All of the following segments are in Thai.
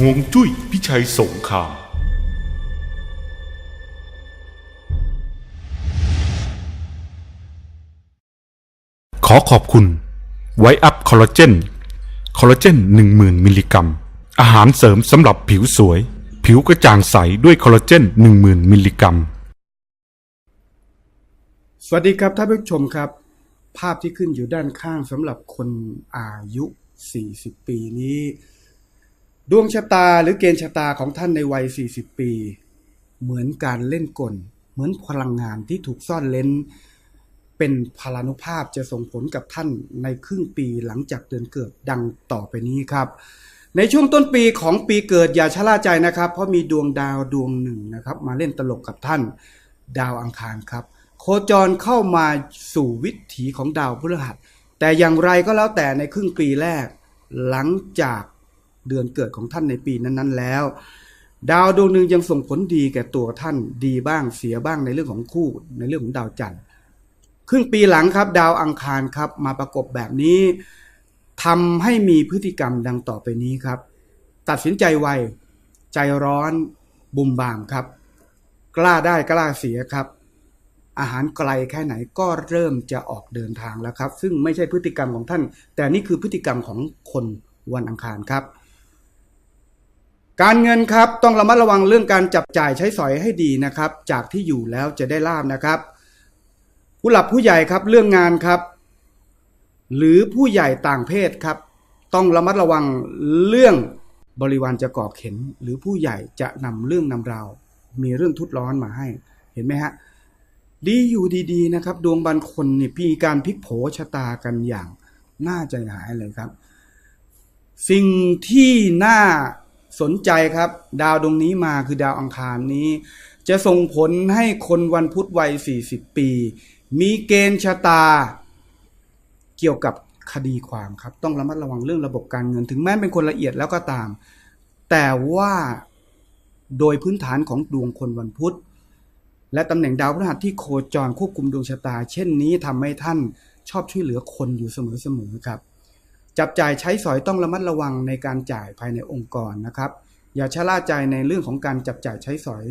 ห่วงจุ้ยพิชัยสงคราม ขอขอบคุณ ไวอัพคอลลาเจน คอลลาเจน 10,000 มิลลิกรัม อาหารเสริมสำหรับผิวสวย ผิวกระจ่างใสด้วยคอลลาเจน 10,000 มิลลิกรัม สวัสดีครับท่านผู้ชมครับ ภาพที่ขึ้นอยู่ด้านข้างสำหรับคนอายุ 40 ปีนี้ ดวงชะตาหรือเกณฑ์ชะตาของท่านในวัย 40 ปี เหมือนการเล่นกล เหมือนพลังงานที่ถูกซ่อนเล้น เป็นพลานุภาพจะส่งผลกับท่านในครึ่งปีหลังจากเดือนเกิดดังต่อไปนี้ครับ ในช่วงต้นปีของปีเกิดอย่าชะล่าใจนะครับ เพราะมีดวงดาวดวงหนึ่งนะครับ มาเล่นตลกกับท่านดาวอังคารครับ โคจรเข้ามาสู่วิถีของดาวพฤหัส แต่อย่างไรก็แล้วแต่ในครึ่งปีแรก หลังจาก เดือนเกิดของท่านในปีนั้นๆแล้ว ดาวดวงหนึ่งยังส่งผลดีแก่ตัวท่านดีบ้างเสียบ้างในเรื่องของคู่ในเรื่องของดาวจันทร์ครึ่งปีหลังครับ ดาวอังคารครับ มาประกบแบบนี้ทำให้มีพฤติกรรมดังต่อไปนี้ครับ ตัดสินใจไวใจร้อนบุมบามครับ กล้าได้กล้าเสียครับ อาหารไกลแค่ไหนก็เริ่มจะออกเดินทางแล้วครับ ซึ่งไม่ใช่พฤติกรรมของท่าน แต่นี่คือพฤติกรรมของคนวันอังคารครับ การเงินครับต้องระมัดระวังเรื่องการจับจ่ายใช้สอยให้ดีนะครับ จากที่อยู่แล้วจะได้ลาบนะครับ ผู้หลักผู้ใหญ่ครับเรื่องงานครับ หรือผู้ใหญ่ต่างเพศครับ ต้องระมัดระวังเรื่องบริวารจะก่อเข็น หรือผู้ใหญ่จะนำเรื่องนำราวมีเรื่องทุดร้อนมาให้เห็นไหมฮะดีอยู่ดีๆนะครับ ดวงบางคนนี่มีการพลิกโผชะตากันอย่างน่าใจหายเลยครับ สิ่งที่น่า สนใจครับ ดาวดวงนี้มาคือดาวอังคารนี้ จะส่งผลให้คนวันพุธวัย 40 ปี มีเกณฑ์ชะตา เกี่ยวกับคดีความครับ ต้องระมัดระวังเรื่องระบบการเงิน ถึงแม้เป็นคนละเอียดแล้วก็ตาม แต่ว่าโดยพื้นฐานของดวงคนวันพุธ และตำแหน่งดาวพฤหัสที่โคจรควบคุมดวงชะตา เช่นนี้ทำให้ท่านชอบช่วยเหลือคนอยู่เสมอๆครับ จับจ่ายใช้สอยต้องระมัดระวังในการจ่ายภายในองค์กรนะครับ อย่าชะล่าใจในเรื่องของการจับจ่ายใช้สอย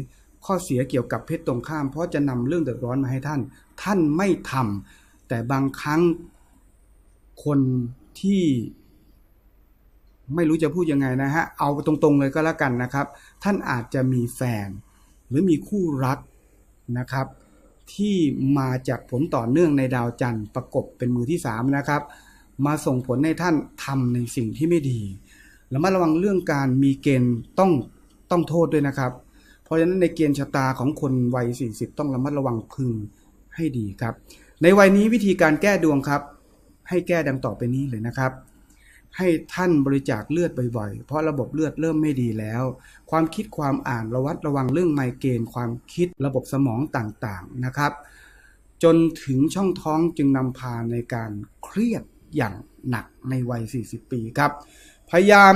ข้อเสียเกี่ยวกับเพศตรงข้าม เพราะจะนำเรื่องเดือดร้อนมาให้ท่าน ท่านไม่ทำแต่บางครั้งคนที่ไม่รู้จะพูดยังไงนะฮะ เอาตรงๆเลยก็แล้วกันนะครับ ท่านอาจจะมีแฟน หรือมีคู่รักนะครับ ที่มาจากผลต่อเนื่องในดาวจันทร์ประกบเป็นมือที่สามนะครับ มาส่งผลให้ท่านทำในสิ่งที่ไม่ดีระมัดระวังเรื่องการมีเกณฑ์ต้องต้องโทษด้วยนะครับ เพราะฉะนั้นในเกณฑ์ชะตาของคนวัย 40 ต้องระมัดระวังพึงให้ดีครับ ในวัยนี้วิธีการแก้ดวงครับ ให้แก้ดังต่อไปนี้เลยนะครับ ให้ท่านบริจาคเลือดบ่อยๆ เพราะระบบเลือดเริ่มไม่ดีแล้ว ความคิดความอ่านระวัดระวังเรื่องไมเกรนความคิดระบบสมองต่างๆนะครับ จนถึงช่องท้องจึงนำพาในการเครียด อย่างหนักในวัย 40 ปีครับ พยายาม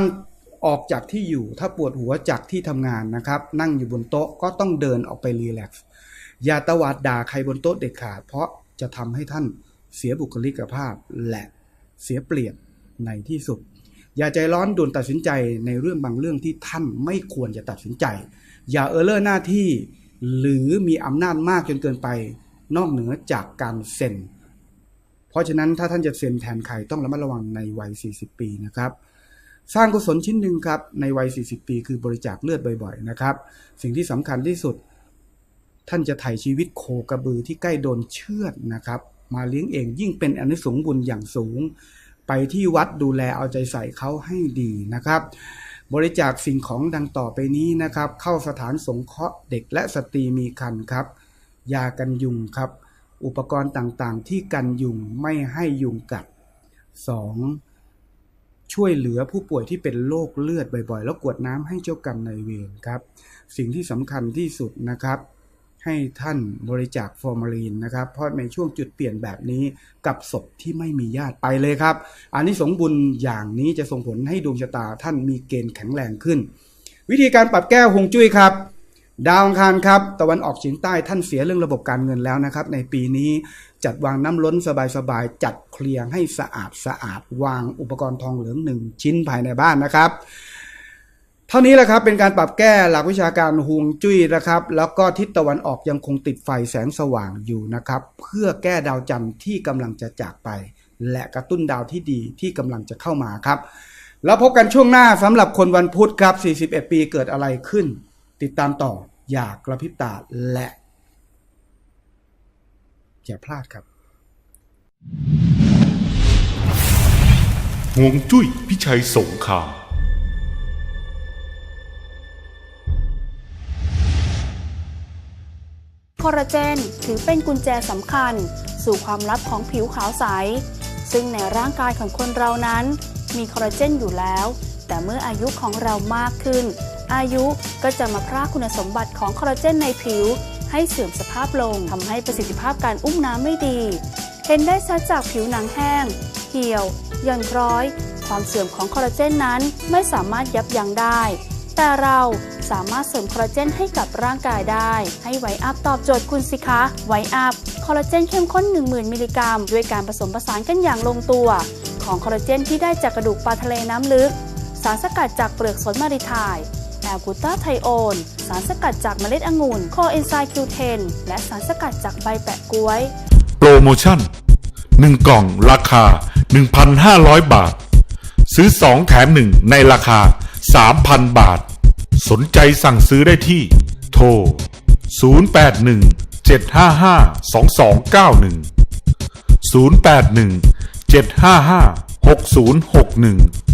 ออกจากที่อยู่ถ้าปวดหัวจากที่ทำงานนะครับ นั่งอยู่บนโต๊ะก็ต้องเดินออกไปรีแลกซ์อย่าตวาดด่าใครบนโต๊ะเด็ดขาด เพราะจะทำให้ท่านเสียบุคลิกภาพและเสียเปรียบในที่สุด อย่าใจร้อนด่วนตัดสินใจในเรื่องบางเรื่องที่ท่านไม่ควรจะตัดสินใจ อย่าเออเลอร์หน้าที่ หรือมีอำนาจมากจนเกินไป นอกเหนือจากการเซ็น ราะฉะนั้นถ้าท่านจะเซ็นแทนใครต้องระมัดระวังในวัย 40 ปีนะครับ สร้างกุศลชิ้นหนึ่งครับในวัย 40 ปี คือบริจาคเลือดบ่อยๆนะครับ สิ่งที่สำคัญที่สุด ท่านจะไถ่ชีวิตโคกระบือที่ใกล้โดนเชือดนะครับ มาเลี้ยงเองยิ่งเป็นอนิสงส์บุญอย่างสูง ไปที่วัดดูแลเอาใจใส่เขาให้ดีนะครับ บริจาคสิ่งของดังต่อไปนี้นะครับ เข้าสถานสงเคราะห์เด็กและสตรีมีครรภ์ครับ ยากันยุงครับ อุปกรณ์ต่างๆ ที่กันยุงไม่ให้ยุงกัด 2. ช่วยเหลือผู้ป่วยที่เป็นโรคเลือดบ่อยๆ แล้วกวดน้ำให้เจ้ากรรมนายเวรครับ สิ่งที่สำคัญที่สุดนะครับ ให้ท่านบริจาคฟอร์มาลีนนะครับ เพราะในช่วงจุดเปลี่ยนแบบนี้กับศพที่ไม่มีญาติไปเลยครับอันนี้สงบุญอย่างนี้จะส่งผลให้ดวงชะตาท่านมีเกณฑ์แข็งแรงขึ้น วิธีการปรับแก้ฮวงจุ้ยครับ ดาวอังคารครับตะวันออกเฉียงใต้ท่านเสียเรื่องระบบการเงินแล้วนะครับ ในปีนี้จัดวางน้ำล้นสบายๆจัดเคลียร์ให้สะอาดสะอาดวางอุปกรณ์ทองเหลืองหนึ่งชิ้นภายในบ้านนะครับ เท่านี้แหละครับเป็นการปรับแก้หลักวิชาการฮวงจุ้ยนะครับ แล้วก็ทิศตะวันออกยังคงติดไฟแสงสว่างอยู่นะครับ เพื่อแก้ดาวจันทร์ที่กำลังจะจากไป และกระตุ้นดาวที่ดีที่กำลังจะเข้ามาครับ แล้วพบกันช่วงหน้าสำหรับคนวันพุธครับ 41 ปีเกิดอะไรขึ้น ติดตามต่ออย่ากระพริบตาและ อย่าพลาดครับห่วงจุ้ยพิชัยสงครามคอลลาเจนถือเป็นกุญแจสำคัญ สู่ความลับของผิวขาวใส ซึ่งในร่างกายของคนเรานั้น มีคอลลาเจนอยู่แล้ว แต่เมื่ออายุของเรามากขึ้น อายุก็จะมาพรากคุณสมบัติของคอลลาเจนในผิว ให้เสื่อมสภาพลงทำให้ประสิทธิภาพการอุ้มน้ำไม่ดี เห็นได้ชัดจากผิวหนังแห้ง เหี่ยวย่อนคล้อย ความเสื่อมของคอลลาเจนนั้นไม่สามารถยับยั้งได้ แต่เราสามารถเสริมคอลลาเจนให้กับร่างกายได้ ให้ไวอัพตอบโจทย์คุณสิคะไวอัพคอลลาเจนเข้มข้น 10,000 มิลลิกรัม ด้วยการผสมผสานกันอย่างลงตัว ของคอลลาเจนที่ได้จากกระดูกปลาทะเลน้ำลึก สารสกัดจากเปลือกสนมาริไทย แอลกูตาไทโอน สารสกัดจากเมล็ดองุ่น โคเอนไซม์คิวเทนและสารสกัดจากใบแปะกล้วย โปรโมชั่น 1 กล่องราคา 1,500 บาท ซื้อ 2 แถม 1 ในราคา 3,000 บาท สนใจสั่งซื้อได้ที่ โทร 081 755 2291 081 755 6061